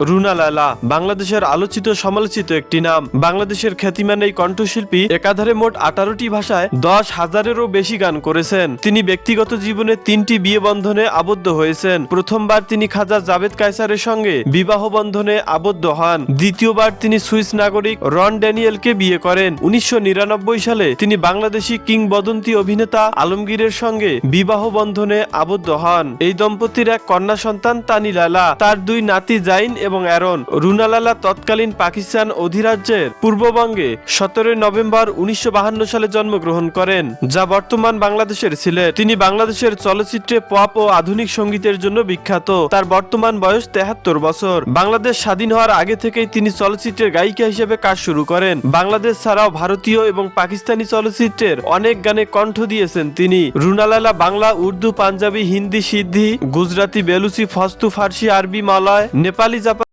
রুনা লালা, বাংলাদেশের আলোচিত সমালোচিত একটি নাম। বাংলাদেশের খ্যাতিমান এই কণ্ঠশিল্পী একাধারে মোট আঠারোটি ভাষায় দশ হাজারেরও বেশি গান করেছেন। তিনি ব্যক্তিগত জীবনে তিনটি বিয়ে বন্ধনে আবদ্ধ হয়েছেন। প্রথমবার তিনি খাজা জাভেদ কায়সারের সঙ্গে বিবাহ বন্ধনে আবদ্ধ হন। দ্বিতীয়বার তিনি সুইস নাগরিক রন ড্যানিয়েলকে বিয়ে করেন। উনিশশো নিরানব্বই সালে তিনি বাংলাদেশি কিংবদন্তি অভিনেতা আলমগীরের সঙ্গে বিবাহ বন্ধনে আবদ্ধ হন। এই দম্পতির এক কন্যা সন্তান তানি লালা। তার দুই নাতি জাইন এবং অ্যারন, রুনালালা তৎকালীন পাকিস্তান অধিরাজ্যের পূর্ববঙ্গে সতেরোই নভেম্বর উনিশশো সালে জন্মগ্রহণ করেন, যা বর্তমান বাংলাদেশের সিলেট। তিনি বাংলাদেশের চলচ্চিত্রে পপ ও আধুনিক সঙ্গীতের জন্য বিখ্যাত। তার বর্তমান বয়স তেহাত্তর বছর। বাংলাদেশ স্বাধীন হওয়ার আগে থেকেই তিনি চলচ্চিত্রের গায়িকা হিসেবে কাজ শুরু করেন। বাংলাদেশ ছাড়াও ভারতীয় এবং পাকিস্তানি চলচ্চিত্রের অনেক গানে কণ্ঠ দিয়েছেন তিনি। রুনালালা বাংলা, উর্দু, পাঞ্জাবি, হিন্দি, সিদ্ধি, গুজরাতি, বেলুচি, ফস্তু, ফার্সি, আরবি, মালয়, নেপালি, জাপানি